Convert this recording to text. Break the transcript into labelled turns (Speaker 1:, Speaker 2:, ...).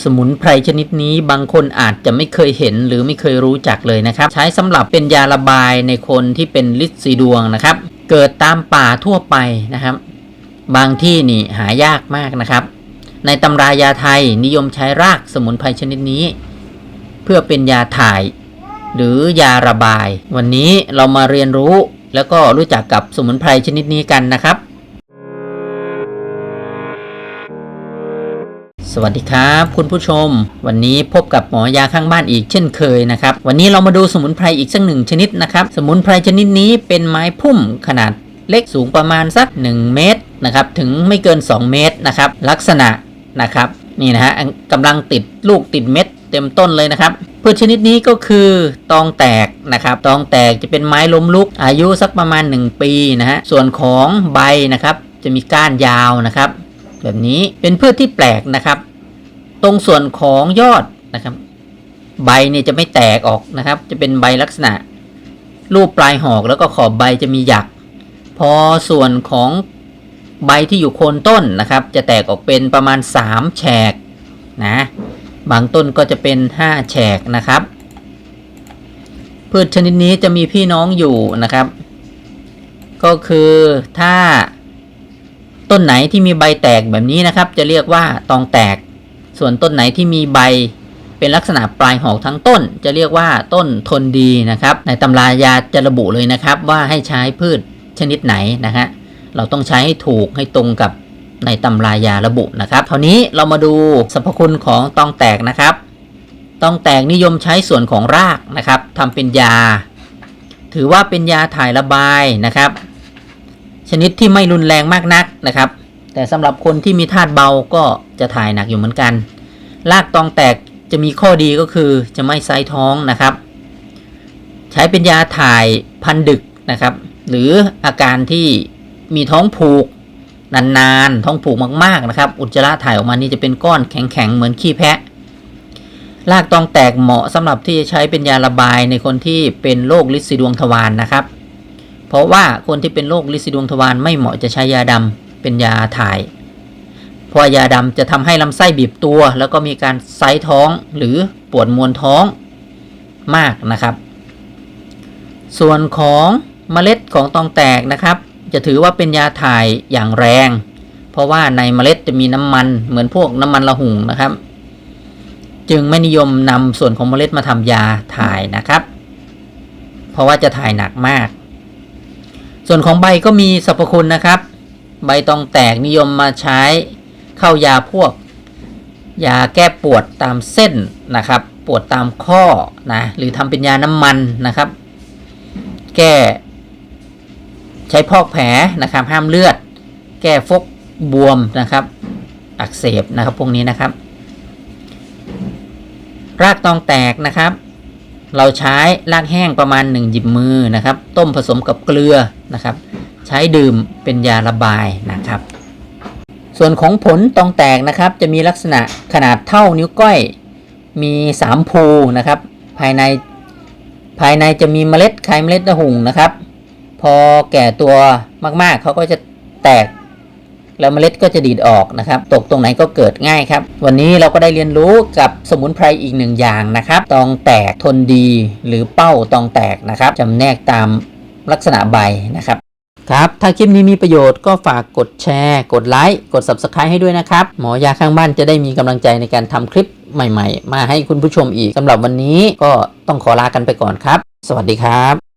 Speaker 1: สมุนไพรชนิดนี้บางคนอาจจะไม่เคยเห็นหรือไม่เคยรู้จักเลยนะครับ ใช้สำหรับเป็นยาระบายในคนที่เป็นลิดสีดวงนะครับ เกิดตามป่าทั่วไปนะครับ บางที่นี่หายากมากนะครับ ในตำรายาไทยนิยมใช้รากสมุนไพรชนิดนี้ เพื่อเป็นยาถ่าย หรือยาระบาย วันนี้เรามาเรียนรู้แล้วก็รู้จักกับสมุนไพรชนิดนี้กันนะครับ สวัสดีครับคุณผู้ชม วันนี้พบกับหมอยาข้างบ้านอีกเช่นเคยนะครับวันนี้เรามาดูสมุนไพรอีกสักหนึ่งชนิดนะครับสมุนไพรชนิดนี้เป็นไม้พุ่มขนาดเล็กสูงประมาณสัก 1 เมตรนะครับถึงไม่เกิน 2 เมตรนะครับลักษณะนะครับนี่นะฮะกำลังติดลูกติดเม็ดเต็มต้นเลยนะครับพืชชนิดนี้ก็คือตองแตกนะครับตองแตกจะเป็นไม้ล้มลุก อายุสักประมาณ 1 ปีนะฮะส่วนของใบนะครับจะมีก้านยาวนะครับ แบบนี้เป็นพืชที่แปลกนะครับ ตรงส่วนของยอดนะครับ ใบเนี่ยจะไม่แตกออกนะครับ จะเป็นใบลักษณะ รูปปลายหอกแล้วก็ขอบใบจะมีหยัก พอส่วนของใบที่อยู่โคนต้นนะครับ จะแตกออกเป็นประมาณ 3 แฉกนะบางต้นก็จะเป็น 5 แฉกนะครับ พืชชนิดนี้จะมีพี่น้องอยู่นะครับ ก็คือถ้า ต้นไหนที่มีใบแตกแบบนี้นะครับ จะเรียกว่าตองแตก ส่วนต้นไหนที่มีใบ เป็นลักษณะปลายหอกทั้งต้น จะเรียกว่าต้นทนดีนะครับ ในตำรายาจะระบุเลยนะครับ ว่าให้ใช้พืชชนิดไหนนะฮะเราต้องใช้ให้ถูกให้ตรงกับในตำรายาระบุนะครับคราวนี้เรามาดูสรรพคุณของตองแตกนะครับตองแตกนิยมใช้ส่วนของรากนะครับทำเป็นยา ถือว่าเป็นยาถ่ายระบายนะครับ ชนิดที่ไม่รุนแรงมากนักนะครับ แต่สำหรับคนที่มีธาตุเบาก็จะถ่ายหนักอยู่เหมือนกันรากตองแตกจะมีข้อดีก็คือจะไม่ไซท้องนะครับ ใช้เป็นยาถ่ายพันดึกนะครับ หรืออาการที่มีท้องผูกนานๆ ท้องผูกมากๆนะครับ อุจจาระถ่ายออกมานี่จะเป็นก้อนแข็งๆ เหมือนขี้แพะรากตองแตกเหมาะสำหรับที่จะใช้เป็นยาระบายในคนที่เป็นโรคลินสีดวงทวารนนะครับ เพราะว่าคนที่เป็นโรคลินสีดวงทวารไม่เหมาะจะใช้ยาดำเป็นยาถ่าย เพราะยาดำจะทำให้ลำไส้บีบตัว แล้วก็มีการไซท้องหรือปวดมวนท้องมากนะครับ ส่วนของเมล็ดของตองแตกนะครับ จะถือว่าเป็นยาถ่ายอย่างแรง เพราะว่าในเมล็ดจะมีน้ำมันเหมือนพวกน้ำมันละหุ่งนะครับ จึงไม่นิยมนำส่วนของเมล็ดมาทำยาถ่ายนะครับ เพราะว่าจะถ่ายหนักมาก ส่วนของใบก็มีสรรพคุณนะครับ ใบตองแตกนิยมมาใช้เข้ายาพวก ยาแก้ปวดตามเส้นนะครับ ปวดตามข้อนะหรือทำเป็นยาน้ำมันนะครับ แก้ใช้พอกแผลนะครับ ห้ามเลือด แก้ฟกบวมนะครับ อักเสบนะครับพวกนี้นะครับ รากตองแตกนะครับ เราใช้รากแห้งประมาณ 1 หยิบมือนะครับ ต้มผสมกับเกลือ นะครับ ใช้ดื่มเป็นยาระบายนะครับ ส่วนของผลตองแตกนะครับ จะมีลักษณะขนาดเท่านิ้วก้อย มี3ภูนะครับ ภายในภายในจะมีเมล็ดคล้ายเมล็ดละหุ่งนะครับ พอแก่ตัวมากๆเขาก็จะแตกแล้วเมล็ดก็จะดีดออกนะครับ ตกตรงไหนก็เกิดง่ายครับ วันนี้เราก็ได้เรียนรู้กับสมุนไพรอีกหนึ่งอย่างนะครับ ตองแตกทนดีหรือเป้าตองแตกนะครับจำแนกตาม ลักษณะใบนะครับครับ ถ้าคลิปนี้มีประโยชน์ก็ฝากกดแชร์ กดไลค์ กด Subscribe ให้ด้วยนะครับ หมอยาข้างบ้านจะได้มีกำลังใจในการทำคลิปใหม่ ๆ มาให้คุณผู้ชมอีกสำหรับวันนี้ก็ต้องขอลากันไปก่อนครับ สวัสดีครับ